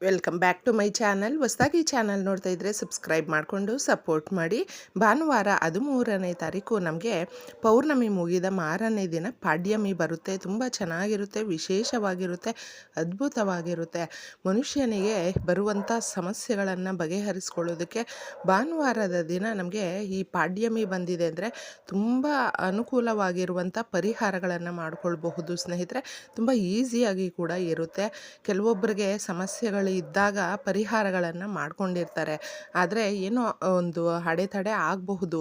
Welcome back to my channel ಹೊಸದಾಗಿ channel ನೋಡ್ತಾ ಇದ್ದರೆ ಸಬ್ಸ್ಕ್ರೈಬ್ ಮಾಡಿಕೊಂಡು ಸಪೋರ್ಟ್ ಮಾಡಿ. ಭಾನುವಾರ ಹದಿಮೂರನೇ ತಾರೀಕು ನಮಗೆ ಪೌರ್ಣಮಿ ಮುಗಿದ ಮಾರನೇ ದಿನ ಪಾಡ್ಯಮಿ ಬರುತ್ತೆ. ತುಂಬ ಚೆನ್ನಾಗಿರುತ್ತೆ, ವಿಶೇಷವಾಗಿರುತ್ತೆ, ಅದ್ಭುತವಾಗಿರುತ್ತೆ. ಮನುಷ್ಯನಿಗೆ ಬರುವಂಥ ಸಮಸ್ಯೆಗಳನ್ನು ಬಗೆಹರಿಸ್ಕೊಳ್ಳೋದಕ್ಕೆ ಭಾನುವಾರದ ದಿನ ನಮಗೆ ಈ ಪಾಡ್ಯಮಿ ಬಂದಿದೆ ಅಂದರೆ ತುಂಬ ಅನುಕೂಲವಾಗಿರುವಂಥ ಪರಿಹಾರಗಳನ್ನು ಮಾಡಿಕೊಳ್ಬಹುದು ಸ್ನೇಹಿತರೆ. ತುಂಬ ಈಸಿಯಾಗಿ ಕೂಡ ಇರುತ್ತೆ. ಕೆಲವೊಬ್ಬರಿಗೆ ಸಮಸ್ಯೆಗಳು ಇದ್ದಾಗ ಪರಿಹಾರಗಳನ್ನು ಮಾಡ್ಕೊಂಡಿರ್ತಾರೆ. ಆದರೆ ಏನೋ ಒಂದು ಅಡೆತಡೆ ಆಗಬಹುದು.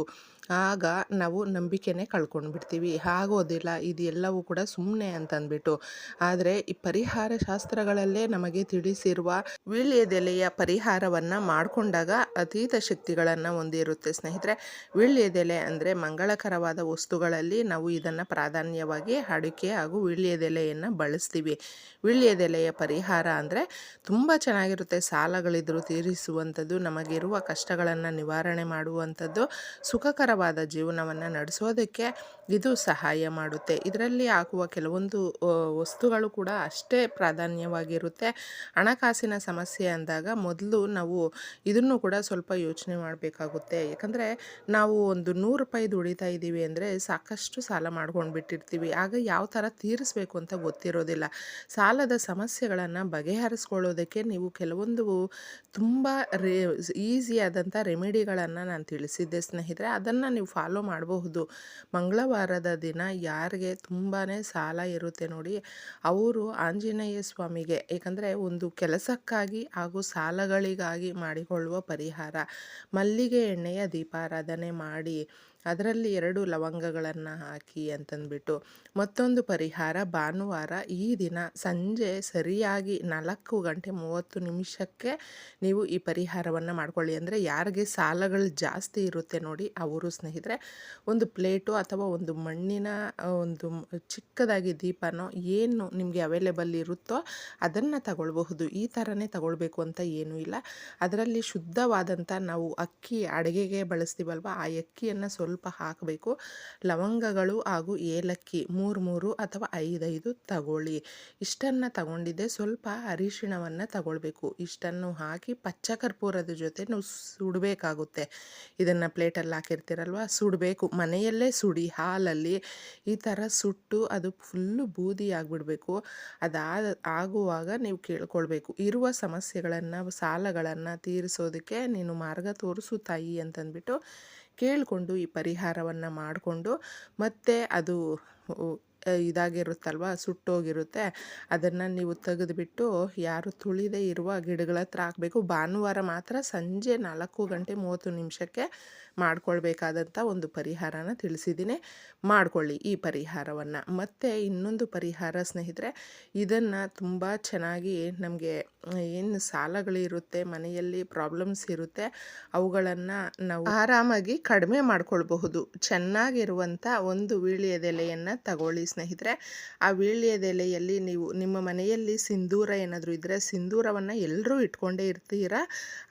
ಆಗ ನಾವು ನಂಬಿಕೆನೇ ಕಳ್ಕೊಂಡು ಬಿಡ್ತೀವಿ ಆಗೋದಿಲ್ಲ ಇದು ಎಲ್ಲವೂ ಕೂಡ ಸುಮ್ಮನೆ ಅಂತಂದ್ಬಿಟ್ಟು. ಆದರೆ ಈ ಪರಿಹಾರ ಶಾಸ್ತ್ರಗಳಲ್ಲೇ ನಮಗೆ ತಿಳಿಸಿರುವ ವೀಳ್ಯದೆಲೆಯ ಪರಿಹಾರವನ್ನು ಮಾಡಿಕೊಂಡಾಗ ಅತೀತ ಶಕ್ತಿಗಳನ್ನು ಹೊಂದಿರುತ್ತೆ. ಸ್ನೇಹಿತರೆ, ವೀಳ್ಯದೆಲೆ ಅಂದರೆ ಮಂಗಳಕರವಾದ ವಸ್ತುಗಳಲ್ಲಿ ನಾವು ಇದನ್ನು ಪ್ರಾಧಾನ್ಯವಾಗಿ ಅಡಿಕೆ ಹಾಗೂ ವೀಳ್ಯದೆಲೆಯನ್ನು ಬಳಸ್ತೀವಿ. ವೀಳ್ಯದೆಲೆಯ ಪರಿಹಾರ ಅಂದರೆ ತುಂಬ ಚೆನ್ನಾಗಿರುತ್ತೆ. ಸಾಲಗಳಿದ್ರು ತೀರಿಸುವಂಥದ್ದು, ನಮಗಿರುವ ಕಷ್ಟಗಳನ್ನು ನಿವಾರಣೆ ಮಾಡುವಂಥದ್ದು, ಸುಖಕರ ಸುಖಕರವಾದ ಜೀವನವನ್ನು ನಡೆಸೋದಕ್ಕೆ ಇದು ಸಹಾಯ ಮಾಡುತ್ತೆ. ಇದರಲ್ಲಿ ಹಾಕುವ ಕೆಲವೊಂದು ವಸ್ತುಗಳು ಕೂಡ ಅಷ್ಟೇ ಪ್ರಾಧಾನ್ಯವಾಗಿರುತ್ತೆ. ಹಣಕಾಸಿನ ಸಮಸ್ಯೆ ಅಂದಾಗ ಮೊದಲು ನಾವು ಇದನ್ನು ಕೂಡ ಸ್ವಲ್ಪ ಯೋಚನೆ ಮಾಡಬೇಕಾಗುತ್ತೆ. ಯಾಕಂದರೆ ನಾವು ಒಂದು ನೂರು ರೂಪಾಯಿ ದುಡಿತಾ ಇದ್ದೀವಿ ಅಂದರೆ ಸಾಕಷ್ಟು ಸಾಲ ಮಾಡ್ಕೊಂಡು ಬಿಟ್ಟಿರ್ತೀವಿ ಆಗ ಯಾವ ಥರ ತೀರಿಸಬೇಕು ಅಂತ ಗೊತ್ತಿರೋದಿಲ್ಲ. ಸಾಲದ ಸಮಸ್ಯೆಗಳನ್ನು ಬಗೆಹರಿಸ್ಕೊಳ್ಳೋದಕ್ಕೆ ನೀವು ಕೆಲವೊಂದು ತುಂಬ ರೇ, ಈಸಿಯಾದಂಥ ರೆಮಿಡಿಗಳನ್ನು ನಾನು ತಿಳಿಸಿದ್ದೆ ಸ್ನೇಹಿತರೆ. ಅದನ್ನು ನೀವು ಫಾಲೋ ಮಾಡಬಹುದು. ಮಂಗಳವಾರದ ದಿನ ಯಾರಿಗೆ ತುಂಬಾ ಸಾಲ ಇರುತ್ತೆ ನೋಡಿ, ಅವರು ಆಂಜನೇಯ ಸ್ವಾಮಿಗೆ. ಏಕೆಂದರೆ ಒಂದು ಕೆಲಸಕ್ಕಾಗಿ ಹಾಗೂ ಸಾಲಗಳಿಗಾಗಿ ಮಾಡಿಕೊಳ್ಳುವ ಪರಿಹಾರ. ಮಲ್ಲಿಗೆ ಎಣ್ಣೆಯ ದೀಪಾರಾಧನೆ ಮಾಡಿ ಅದರಲ್ಲಿ ಎರಡು ಲವಂಗಗಳನ್ನು ಹಾಕಿ ಅಂತಂದ್ಬಿಟ್ಟು ಮತ್ತೊಂದು ಪರಿಹಾರ ಭಾನುವಾರ ಈ ದಿನ ಸಂಜೆ ಸರಿಯಾಗಿ ನಾಲ್ಕು ಗಂಟೆ ಮೂವತ್ತು ನಿಮಿಷಕ್ಕೆ ನೀವು ಈ ಪರಿಹಾರವನ್ನು ಮಾಡ್ಕೊಳ್ಳಿ. ಅಂದರೆ ಯಾರಿಗೆ ಸಾಲಗಳು ಜಾಸ್ತಿ ಇರುತ್ತೆ ನೋಡಿ ಅವರು ಸ್ನೇಹಿತರೆ, ಒಂದು ಪ್ಲೇಟು ಅಥವಾ ಒಂದು ಮಣ್ಣಿನ ಒಂದು ಚಿಕ್ಕದಾಗಿ ದೀಪನೋ ಏನು ನಿಮಗೆ ಅವೈಲೇಬಲ್ ಇರುತ್ತೋ ಅದನ್ನು ತಗೊಳ್ಬಹುದು. ಈ ಥರನೇ ತಗೊಳ್ಬೇಕು ಅಂತ ಏನೂ ಇಲ್ಲ. ಅದರಲ್ಲಿ ಶುದ್ಧವಾದಂಥ ನಾವು ಅಕ್ಕಿ ಅಡುಗೆಗೆ ಬಳಸ್ತೀವಲ್ವ, ಆ ಅಕ್ಕಿಯನ್ನು ಸ್ವಲ್ಪ ಸ್ವಲ್ಪ ಹಾಕಬೇಕು. ಲವಂಗಗಳು ಹಾಗೂ ಏಲಕ್ಕಿ ಮೂರು ಮೂರು ಅಥವಾ ಐದೈದು ತಗೊಳ್ಳಿ. ಇಷ್ಟನ್ನು ತಗೊಂಡಿದ್ದೆ ಸ್ವಲ್ಪ ಅರಿಶಿಣವನ್ನು ತಗೊಳ್ಬೇಕು. ಇಷ್ಟನ್ನು ಹಾಕಿ ಪಚ್ಚ ಕರ್ಪೂರದ ಜೊತೆ ನಾವು ಸುಡಬೇಕಾಗುತ್ತೆ. ಇದನ್ನು ಪ್ಲೇಟಲ್ಲಿ ಹಾಕಿರ್ತೀರಲ್ವ? ಸುಡಬೇಕು. ಮನೆಯಲ್ಲೇ ಸುಡಿ, ಹಾಲಲ್ಲಿ ಈ ಥರ ಸುಟ್ಟು ಅದು ಫುಲ್ಲು ಬೂದಿ ಆಗಿಬಿಡಬೇಕು. ಅದಾದ ಆಗುವಾಗ ನೀವು ಕೇಳ್ಕೊಳ್ಬೇಕು. ಇರುವ ಸಮಸ್ಯೆಗಳನ್ನು, ಸಾಲಗಳನ್ನು ತೀರಿಸೋದಕ್ಕೆ ನೀನು ಮಾರ್ಗ ತೋರಿಸು ತಾಯಿ ಅಂತಂದ್ಬಿಟ್ಟು ಕೇಳಿಕೊಂಡು ಈ ಪರಿಹಾರವನ್ನು ಮಾಡಿಕೊಂಡು ಮತ್ತೆ ಅದು ಇದಾಗಿರುತ್ತಲ್ವ, ಸುಟ್ಟೋಗಿರುತ್ತೆ. ಅದನ್ನು ನೀವು ತೆಗೆದುಬಿಟ್ಟು ಯಾರು ತುಳಿದೇ ಇರುವ ಗಿಡಗಳ ಹತ್ರ ಹಾಕಬೇಕು. ಭಾನುವಾರ ಮಾತ್ರ ಸಂಜೆ ನಾಲ್ಕು ಗಂಟೆ ಮೂವತ್ತು ನಿಮಿಷಕ್ಕೆ ಮಾಡ್ಕೊಳ್ಬೇಕಾದಂಥ ಒಂದು ಪರಿಹಾರನ ತಿಳಿಸಿದ್ದೀನಿ. ಮಾಡಿಕೊಳ್ಳಿ ಈ ಪರಿಹಾರವನ್ನು. ಮತ್ತು ಇನ್ನೊಂದು ಪರಿಹಾರ ಸ್ನೇಹಿತರೆ, ಇದನ್ನು ತುಂಬ ಚೆನ್ನಾಗಿ ನಮಗೆ ಏನು ಸಾಲಗಳಿರುತ್ತೆ ಮನೆಯಲ್ಲಿ ಪ್ರಾಬ್ಲಮ್ಸ್ ಇರುತ್ತೆ, ಅವುಗಳನ್ನು ನಾವು ಆರಾಮಾಗಿ ಕಡಿಮೆ ಮಾಡಿಕೊಳ್ಬಹುದು. ಚೆನ್ನಾಗಿರುವಂಥ ಒಂದು ವೀಳ್ಯದೆಲೆಯನ್ನು ತಗೊಳ್ಳಿ ಸ್ನೇಹಿತರೆ, ಆ ವೀಳ್ಯದೆಲೆಯಲ್ಲಿ ನೀವು ನಿಮ್ಮ ಮನೆಯಲ್ಲಿ ಸಿಂಧೂರ ಏನಾದರೂ ಇದ್ದರೆ ಸಿಂಧೂರವನ್ನು ಎಲ್ಲರೂ ಇಟ್ಕೊಂಡೇ ಇರ್ತೀರ?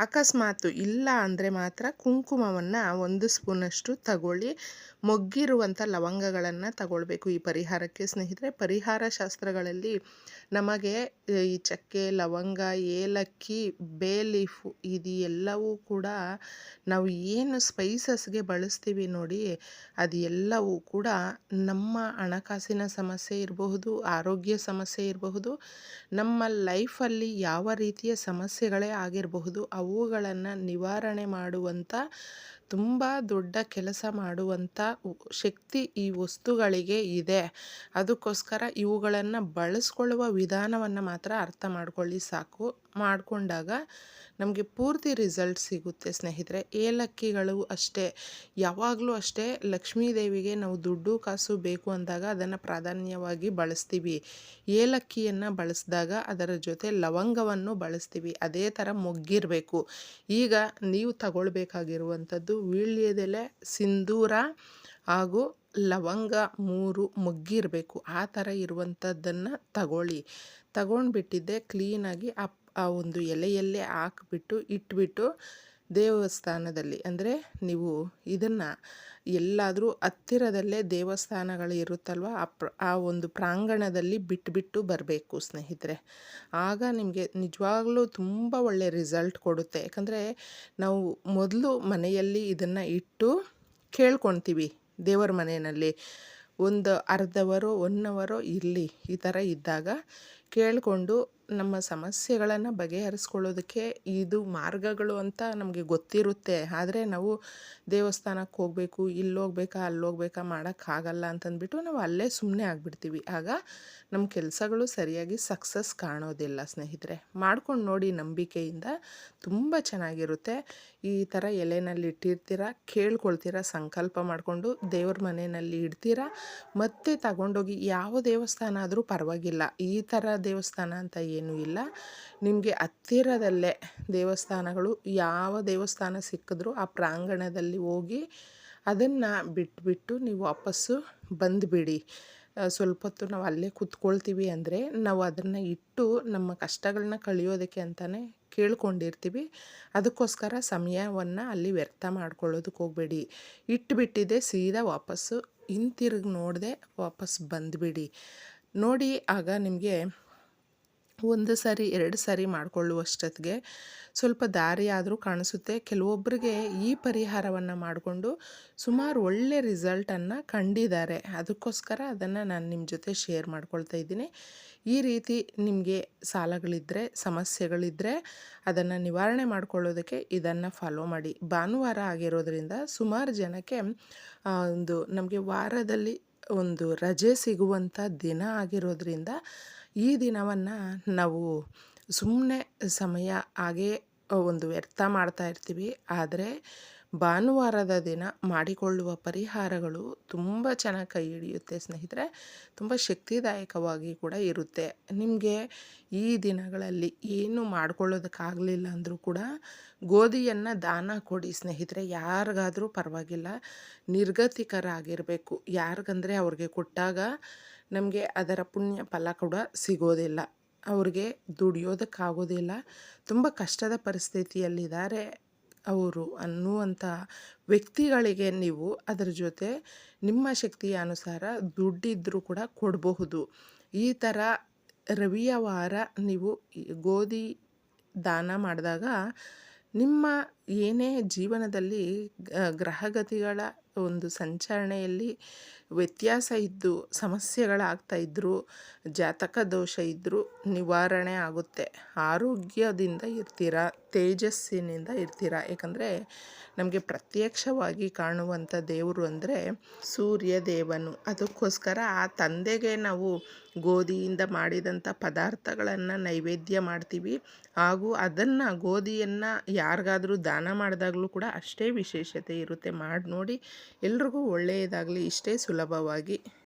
ಅಕಸ್ಮಾತು ಇಲ್ಲ ಅಂದರೆ ಮಾತ್ರ ಕುಂಕುಮವನ್ನು ಒಂದು ಸ್ಪೂನಷ್ಟು ತಗೊಳ್ಳಿ. ಮೊಗ್ಗಿರುವಂಥ ಲವಂಗಗಳನ್ನು ತಗೊಳ್ಬೇಕು ಈ ಪರಿಹಾರಕ್ಕೆ ಸ್ನೇಹಿತರೆ. ಪರಿಹಾರ ಶಾಸ್ತ್ರಗಳಲ್ಲಿ ನಮಗೆ ಈ ಚಕ್ಕೆ, ಲವಂಗ, ಏಲಕ್ಕಿ ಬೇ ಲೀಫು ಇದು ಎಲ್ಲವೂ ಕೂಡ ನಾವು ಏನು ಸ್ಪೈಸಸ್ಗೆ ಬಳಸ್ತೀವಿ ನೋಡಿ, ಅದು ಎಲ್ಲವೂ ಕೂಡ ನಮ್ಮ ಹಣಕಾಸಿನ ಸಮಸ್ಯೆ ಇರಬಹುದು ಆರೋಗ್ಯ ಸಮಸ್ಯೆ ಇರಬಹುದು ನಮ್ಮ ಲೈಫಲ್ಲಿ ಯಾವ ರೀತಿಯ ಸಮಸ್ಯೆಗಳೇ ಆಗಿರಬಹುದು ಅವುಗಳನ್ನು ನಿವಾರಣೆ ಮಾಡುವಂಥ ತುಂಬ ದೊಡ್ಡ ಕೆಲಸ ಮಾಡುವಂಥ ಶಕ್ತಿ ಈ ವಸ್ತುಗಳಿಗೆ ಇದೆ. ಅದಕ್ಕೋಸ್ಕರ ಇವುಗಳನ್ನು ಬಳಸ್ಕೊಳ್ಳುವ ವಿಧಾನವನ್ನು ಮಾತ್ರ ಅರ್ಥ ಮಾಡ್ಕೊಳ್ಳಿ ಸಾಕು. ಮಾಡಿಕೊಂಡಾಗ ನಮಗೆ ಪೂರ್ತಿ ರಿಸಲ್ಟ್ ಸಿಗುತ್ತೆ ಸ್ನೇಹಿತರೆ. ಏಲಕ್ಕಿಗಳು ಅಷ್ಟೇ. ಯಾವಾಗಲೂ ಅಷ್ಟೇ ಲಕ್ಷ್ಮೀದೇವಿಗೆ ನಾವು ದುಡ್ಡು ಕಾಸು ಬೇಕು ಅಂದಾಗ ಅದನ್ನು ಪ್ರಾಧಾನ್ಯವಾಗಿ ಬಳಸ್ತೀವಿ. ಏಲಕ್ಕಿಯನ್ನು ಬಳಸಿದಾಗ ಅದರ ಜೊತೆ ಲವಂಗವನ್ನು ಬಳಸ್ತೀವಿ. ಅದೇ ಥರ ಮೊಗ್ಗಿರಬೇಕು. ಈಗ ನೀವು ತಗೊಳ್ಬೇಕಾಗಿರುವಂಥದ್ದು ವೀಳ್ಯದೆಲೆ, ಸಿಂಧೂರ ಹಾಗೂ ಲವಂಗ ಮೂರು ಮೊಗ್ಗಿರಬೇಕು ಆ ಥರ ಇರುವಂಥದ್ದನ್ನು ತಗೊಳ್ಳಿ. ತಗೊಂಡ್ಬಿಟ್ಟಿದ್ದೆ ಕ್ಲೀನಾಗಿ ಆ ಒಂದು ಎಲೆಯಲ್ಲೇ ಹಾಕ್ಬಿಟ್ಟು, ಇಟ್ಬಿಟ್ಟು ದೇವಸ್ಥಾನದಲ್ಲಿ ಅಂದರೆ ನೀವು ಇದನ್ನು ಎಲ್ಲಾದರೂ ಹತ್ತಿರದಲ್ಲೇ ದೇವಸ್ಥಾನಗಳು ಇರುತ್ತಲ್ವ? ಆ ಪ್ರ, ಆ ಒಂದು ಪ್ರಾಂಗಣದಲ್ಲಿ ಬಿಟ್ಟುಬಿಟ್ಟು ಬರಬೇಕು ಸ್ನೇಹಿತರೆ. ಆಗ ನಿಮಗೆ ನಿಜವಾಗ್ಲೂ ತುಂಬ ಒಳ್ಳೆಯ ರಿಸಲ್ಟ್ ಕೊಡುತ್ತೆ. ಯಾಕಂದರೆ ನಾವು ಮೊದಲು ಮನೆಯಲ್ಲಿ ಇದನ್ನು ಇಟ್ಟು ಕೇಳ್ಕೊತೀವಿ ದೇವರ ಮನೆಯಲ್ಲಿ. ಒಂದು ಅರ್ಧ ಅವರೋ ಒನ್ ಅವರೋ ಇರಲಿ ಈ ಥರ ಇದ್ದಾಗ ಕೇಳಿಕೊಂಡು ನಮ್ಮ ಸಮಸ್ಯೆಗಳನ್ನು ಬಗೆಹರಿಸ್ಕೊಳ್ಳೋದಕ್ಕೆ ಇದು ಮಾರ್ಗಗಳು ಅಂತ ನಮಗೆ ಗೊತ್ತಿರುತ್ತೆ. ಆದರೆ ನಾವು ದೇವಸ್ಥಾನಕ್ಕೆ ಹೋಗಬೇಕು, ಇಲ್ಲಿ ಹೋಗ್ಬೇಕಾ, ಅಲ್ಲಿ ಹೋಗ್ಬೇಕಾ ಮಾಡೋಕ್ಕಾಗಲ್ಲ ಅಂತಂದ್ಬಿಟ್ಟು ನಾವು ಅಲ್ಲೇ ಸುಮ್ಮನೆ ಆಗಿಬಿಡ್ತೀವಿ. ಆಗ ನಮ್ಮ ಕೆಲಸಗಳು ಸರಿಯಾಗಿ ಸಕ್ಸಸ್ ಕಾಣೋದಿಲ್ಲ ಸ್ನೇಹಿತರೆ. ಮಾಡ್ಕೊಂಡು ನೋಡಿ ನಂಬಿಕೆಯಿಂದ ತುಂಬ ಚೆನ್ನಾಗಿರುತ್ತೆ. ಈ ಥರ ಎಲೆನಲ್ಲಿ ಇಟ್ಟಿರ್ತೀರ, ಕೇಳ್ಕೊಳ್ತೀರ, ಸಂಕಲ್ಪ ಮಾಡಿಕೊಂಡು ದೇವ್ರ ಮನೆಯಲ್ಲಿ ಇಡ್ತೀರಾ, ಮತ್ತೆ ತಗೊಂಡೋಗಿ ಯಾವ ದೇವಸ್ಥಾನ ಆದರೂ ಪರವಾಗಿಲ್ಲ. ಈ ಥರ ದೇವಸ್ಥಾನ ಅಂತ ಏನೂ ಇಲ್ಲ. ನಿಮಗೆ ಹತ್ತಿರದಲ್ಲೇ ದೇವಸ್ಥಾನಗಳು, ಯಾವ ದೇವಸ್ಥಾನ ಸಿಕ್ಕಿದ್ರೂ ಆ ಪ್ರಾಂಗಣದಲ್ಲಿ ಹೋಗಿ ಅದನ್ನು ಬಿಟ್ಬಿಟ್ಟು ನೀವು ವಾಪಸ್ಸು ಬಂದುಬಿಡಿ. ಸ್ವಲ್ಪ ಹೊತ್ತು ನಾವು ಅಲ್ಲೇ ಕೂತ್ಕೊಳ್ತೀವಿ ಅಂದರೆ ನಾವು ಅದನ್ನು ಇಟ್ಟು ನಮ್ಮ ಕಷ್ಟಗಳನ್ನ ಕಳಿಯೋದಕ್ಕೆ ಅಂತಲೇ ಕೇಳ್ಕೊಂಡಿರ್ತೀವಿ. ಅದಕ್ಕೋಸ್ಕರ ಸಮಯವನ್ನು ಅಲ್ಲಿ ವ್ಯರ್ಥ ಮಾಡ್ಕೊಳ್ಳೋದಕ್ಕೆ ಹೋಗಬೇಡಿ. ಇಟ್ಟುಬಿಟ್ಟಿದೆ ಸೀದಾ ವಾಪಸ್ಸು, ಹಿಂತಿರುಗಿ ನೋಡದೆ ವಾಪಸ್ ಬಂದುಬಿಡಿ. ನೋಡಿ, ಆಗ ನಿಮಗೆ ಒಂದು ಸಾರಿ, ಎರಡು ಸಾರಿ ಮಾಡಿಕೊಳ್ಳುವಷ್ಟೊತ್ತಿಗೆ ಸ್ವಲ್ಪ ದಾರಿ ಆದರೂ ಕಾಣಿಸುತ್ತೆ. ಕೆಲವೊಬ್ಬರಿಗೆ ಈ ಪರಿಹಾರವನ್ನು ಮಾಡಿಕೊಂಡು ಸುಮಾರು ಒಳ್ಳೆ ರಿಸಲ್ಟನ್ನು ಕಂಡಿದ್ದಾರೆ. ಅದಕ್ಕೋಸ್ಕರ ಅದನ್ನು ನಾನು ನಿಮ್ಮ ಜೊತೆ ಶೇರ್ ಮಾಡ್ಕೊಳ್ತಾ ಇದ್ದೀನಿ. ಈ ರೀತಿ ನಿಮಗೆ ಸಾಲಗಳಿದ್ದರೆ ಸಮಸ್ಯೆಗಳಿದ್ದರೆ ಅದನ್ನು ನಿವಾರಣೆ ಮಾಡಿಕೊಳ್ಳೋದಕ್ಕೆ ಇದನ್ನು ಫಾಲೋ ಮಾಡಿ. ಭಾನುವಾರ ಆಗಿರೋದ್ರಿಂದ ಸುಮಾರು ಜನಕ್ಕೆ ಒಂದು ನಮಗೆ ವಾರದಲ್ಲಿ ಒಂದು ರಜೆ ಸಿಗುವಂಥ ದಿನ ಆಗಿರೋದ್ರಿಂದ ಈ ದಿನವನ್ನು ನಾವು ಸುಮ್ಮನೆ ಸಮಯ ಹಾಗೇ ಒಂದು ವ್ಯರ್ಥ ಮಾಡ್ತಾ ಇರ್ತೀವಿ. ಆದರೆ ಭಾನುವಾರದ ದಿನ ಮಾಡಿಕೊಳ್ಳುವ ಪರಿಹಾರಗಳು ತುಂಬ ಚೆನ್ನಾಗಿ ಕೈ ಹಿಡಿಯುತ್ತೆ ಸ್ನೇಹಿತರೆ. ತುಂಬ ಶಕ್ತಿದಾಯಕವಾಗಿ ಕೂಡ ಇರುತ್ತೆ. ನಿಮಗೆ ಈ ದಿನಗಳಲ್ಲಿ ಏನು ಮಾಡ್ಕೊಳ್ಳೋದಕ್ಕಾಗಲಿಲ್ಲ ಅಂದರೂ ಕೂಡ ಗೋಧಿಯನ್ನು ದಾನ ಕೊಡಿ ಸ್ನೇಹಿತರೆ. ಯಾರಿಗಾದರೂ ಪರವಾಗಿಲ್ಲ. ನಿರ್ಗತಿಕರಾಗಿರಬೇಕು. ಯಾರಿಗಂದರೆ ಅವ್ರಿಗೆ ಕೊಟ್ಟಾಗ ನಮಗೆ ಅದರ ಪುಣ್ಯ ಫಲ ಕೂಡ ಸಿಗೋದಿಲ್ಲ. ಅವ್ರಿಗೆ ದುಡಿಯೋದಕ್ಕಾಗೋದಿಲ್ಲ. ತುಂಬ ಕಷ್ಟದ ಪರಿಸ್ಥಿತಿಯಲ್ಲಿದ್ದಾರೆ ಅವರು ಅನ್ನುವಂಥ ವ್ಯಕ್ತಿಗಳಿಗೆ ನೀವು ಅದರ ಜೊತೆ ನಿಮ್ಮ ಶಕ್ತಿಯ ಅನುಸಾರ ದುಡ್ಡಿದ್ದರೂ ಕೂಡ ಕೊಡಬಹುದು. ಈ ಥರ ರವಿಯ ವಾರ ನೀವು ಗೋಧಿ ದಾನ ಮಾಡಿದಾಗ ನಿಮ್ಮ ಏನೇ ಜೀವನದಲ್ಲಿ ಗ್ರಹಗತಿಗಳ ಒಂದು ಸಂಚರಣೆಯಲ್ಲಿ ವ್ಯತ್ಯಾಸ ಇದ್ದು, ಸಮಸ್ಯೆಗಳಾಗ್ತಾ ಇದ್ದರೂ ಜಾತಕ ದೋಷ ಇದ್ದರೂ ನಿವಾರಣೆ ಆಗುತ್ತೆ. ಆರೋಗ್ಯದಿಂದ ಇರ್ತೀರ, ತೇಜಸ್ಸಿನಿಂದ ಇರ್ತೀರ? ಯಾಕಂದರೆ ನಮಗೆ ಪ್ರತ್ಯಕ್ಷವಾಗಿ ಕಾಣುವಂಥ ದೇವರು ಅಂದರೆ ಸೂರ್ಯ ದೇವನು ಅದಕ್ಕೋಸ್ಕರ ಆ ತಂದೆಗೆ ನಾವು ಗೋಧಿಯಿಂದ ಮಾಡಿದಂಥ ಪದಾರ್ಥಗಳನ್ನು ನೈವೇದ್ಯ ಮಾಡ್ತೀವಿ. ಹಾಗೂ ಅದನ್ನು, ಗೋಧಿಯನ್ನು ಯಾರಿಗಾದರೂ ದಾನ ಮಾಡಿದಾಗಲೂ ಕೂಡ ಅಷ್ಟೇ ವಿಶೇಷತೆ ಇರುತ್ತೆ. ಮಾಡಿ ನೋಡಿ ಎಲ್ರಿಗೂ ಒಳ್ಳೆಯದಾಗಲಿ. ಇಷ್ಟೇ ಸುಲಭವಾಗಿ